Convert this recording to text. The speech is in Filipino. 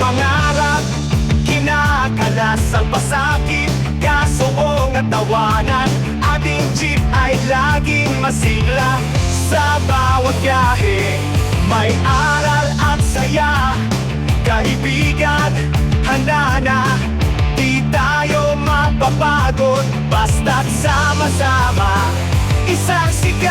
pangarap Kinakalas ang pasakit Kasuong at tawanan Ating jeep ay laging masigla. Sa bawat biyahe May aral at saya Kaibigan, handa na Di tayo mapapagod Basta't sama-sama Isang sigaw,